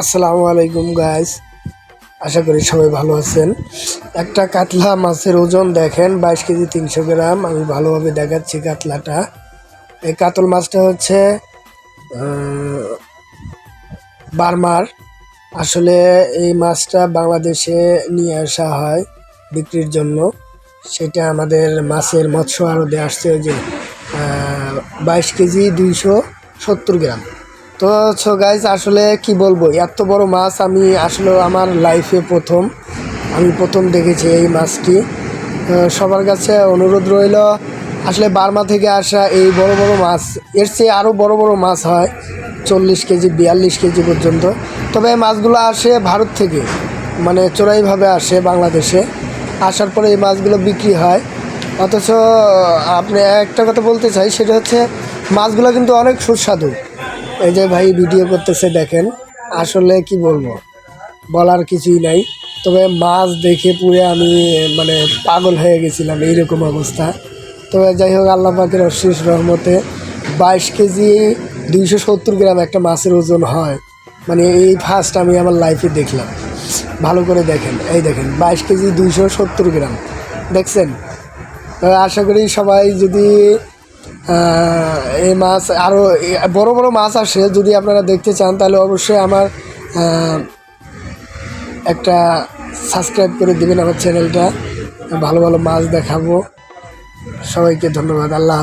আসসালামু আলাইকুম গাইস আশা করি সবাই ভালো আছেন। একটা কাতলা মাছের ওজন দেখেন, বাইশ কেজি তিনশো গ্রাম। আমি ভালোভাবে দেখাচ্ছি কাতলাটা। এই কাতল মাছটা হচ্ছে বার্মার। আসলে এই মাছটা বাংলাদেশে নিয়ে আসা হয় বিক্রির জন্য। সেটা আমাদের মাছের মৎস্য আড়তে আসছে যে বাইশ কেজি দুইশো সত্তর গ্রাম। তো ছো গাইজ আসলে কি বলব? এত বড় মাছ আমি আসলে আমার লাইফে প্রথম। আমি প্রথম দেখেছি এই মাছটি। সবার কাছে অনুরোধ রইল, আসলে বার্মা থেকে আসা এই বড় বড় মাছ, এর চেয়ে আরও বড় বড় মাছ হয় চল্লিশ কেজি, বিয়াল্লিশ কেজি পর্যন্ত। তবে এই মাছগুলো আসে ভারত থেকে মানে চোরাইভাবে আসে বাংলাদেশে। আসার পরে এই মাছগুলো বিক্রি হয়। অথচ, আপনি একটা কথা বলতে চাই, সেটা হচ্ছে মাছগুলো কিন্তু অনেক সুস্বাদু। এই যে ভাই ভিডিও করতেছে দেখেন, আসলে কি বলব? বলার কিছুই নাই। তবে মাছ দেখে পুরো আমি মানে পাগল হয়ে গেছিলাম এইরকম অবস্থা। তবে যাই হোক, আল্লাহ পাকের অশেষ রহমতে বাইশ কেজি দুইশো সত্তর গ্রাম একটা মাছের ওজন হয়। মানে এই ফার্স্ট আমি আমার লাইফে দেখলাম। ভালো করে দেখেন, এই দেখেন, বাইশ কেজি দুইশো সত্তর গ্রাম। দেখছেন? আশা করি সবাই যদি এই মাছ আরও বড় বড় মাছ আসে, যদি আপনারা দেখতে চান, তাহলে অবশ্যই আমার একটা সাবস্ক্রাইব করে দেবেন আমার চ্যানেলটা ভালো ভালো মাছ দেখাবো সবাইকে ধন্যবাদ, আল্লাহ।